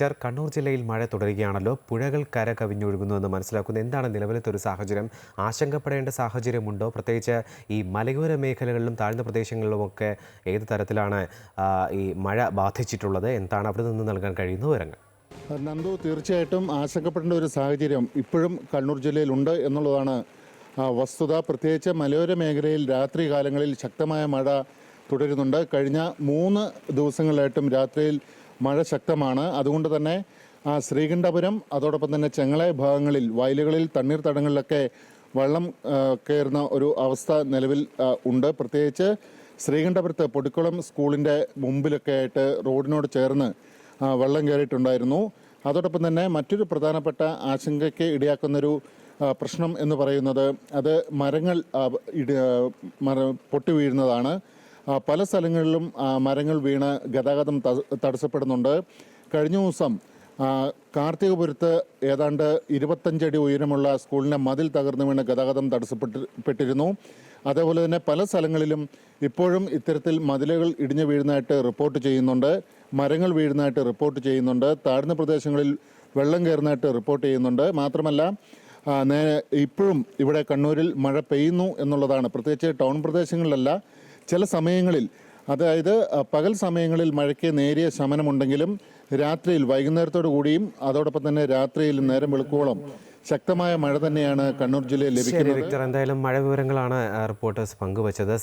Victor Kannur ജില്ലയിൽ മഴ തുടരുകയാണല്ലോ. പുഴകൾ കര കവിഞ്ഞൊഴുകുന്നുവെന്ന് മനസ്സിലാക്കുന്നു. എന്താണ് നിലവിലത്തെ ഒരു സാഹചര്യം? ആശങ്കപ്പെടേണ്ട സാഹചര്യമുണ്ടോ? പ്രത്യേകിച്ച് ഈ മലയോര മേഖലകളിലും താഴ്ന്ന പ്രദേശങ്ങളിലുമൊക്കെ ഏത് തരത്തിലാണ് ഈ മഴ ബാധിച്ചിട്ടുള്ളത്? എന്താണ് അവിടെ നിന്ന് നൽകാൻ കഴിയുന്ന വിവരങ്ങൾ? നന്ദു തീർച്ചയായിട്ടും ആശങ്കപ്പെടേണ്ട ഒരു സാഹചര്യം ഇപ്പോഴും കണ്ണൂർ ജില്ലയിലുണ്ട് എന്നുള്ളതാണ് വസ്തുത. പ്രത്യേകിച്ച് മലയോര മേഖലയിൽ രാത്രി കാലങ്ങളിൽ ശക്തമായ മഴ തുടരുന്നുണ്ട്. കഴിഞ്ഞ മൂന്ന് ദിവസങ്ങളിലായിട്ടും രാത്രിയിൽ മഴ ശക്തമാണ്. അതുകൊണ്ട് തന്നെ ശ്രീകണ്ഠപുരം അതോടൊപ്പം തന്നെ ചെങ്ങളെ ഭാഗങ്ങളിൽ വയലുകളിൽ തണ്ണീർത്തടങ്ങളിലൊക്കെ വെള്ളം കയറുന്ന ഒരു അവസ്ഥ നിലവിൽ ഉണ്ട്. പ്രത്യേകിച്ച് ശ്രീകണ്ഠപുരത്ത് പൊടിക്കുളം സ്കൂളിന്റെ മുമ്പിലൊക്കെ ആയിട്ട് റോഡിനോട് ചേർന്ന് വെള്ളം കയറിയിട്ടുണ്ടായിരുന്നു. അതോടൊപ്പം തന്നെ മറ്റൊരു പ്രധാനപ്പെട്ട ആശങ്കയ്ക്ക് ഇടയാക്കുന്നൊരു പ്രശ്നം എന്ന് പറയുന്നത് അത് മരങ്ങൾ ഇടി പൊട്ടി വീഴുന്നതാണ്. പല സ്ഥലങ്ങളിലും മരങ്ങൾ വീണ് ഗതാഗതം തടസ്സപ്പെടുന്നുണ്ട്. കഴിഞ്ഞ ദിവസം കാർത്തികപുരത്ത് ഏതാണ്ട് ഇരുപത്തഞ്ചടി ഉയരമുള്ള സ്കൂളിന്റെ മതിൽ തകർന്നു വീണ് ഗതാഗതം തടസ്സപ്പെട്ടിരുന്നു പെട്ടിരുന്നു. അതേപോലെ തന്നെ പല സ്ഥലങ്ങളിലും ഇപ്പോഴും ഇത്തരത്തിൽ മതിലുകൾ ഇടിഞ്ഞു വീഴുന്നതായിട്ട് റിപ്പോർട്ട് ചെയ്യുന്നുണ്ട്. മരങ്ങൾ വീഴുന്നതായിട്ട് റിപ്പോർട്ട് ചെയ്യുന്നുണ്ട്. താഴ്ന്ന പ്രദേശങ്ങളിൽ വെള്ളം കയറുന്നതായിട്ട് റിപ്പോർട്ട് ചെയ്യുന്നുണ്ട്. മാത്രമല്ല ഇപ്പോഴും ഇവിടെ കണ്ണൂരിൽ മഴ പെയ്യുന്നു എന്നുള്ളതാണ്. പ്രത്യേകിച്ച് ടൗൺ പ്രദേശങ്ങളിലല്ല ചില സമയങ്ങളിൽ അതായത് പകൽ സമയങ്ങളിൽ മഴയ്ക്ക് നേരിയ ശമനമുണ്ടെങ്കിലും രാത്രിയിൽ വൈകുന്നേരത്തോടു കൂടിയും അതോടൊപ്പം തന്നെ രാത്രിയിൽ നേരം വെളുക്കോളം ശക്തമായ മഴ തന്നെയാണ് കണ്ണൂർ ജില്ലയിൽ ലഭിക്കുന്നത്. വിക്ടർ. എന്തായാലും മഴ വിവരങ്ങളാണ് റിപ്പോർട്ടേഴ്സ് പങ്കുവച്ചത്.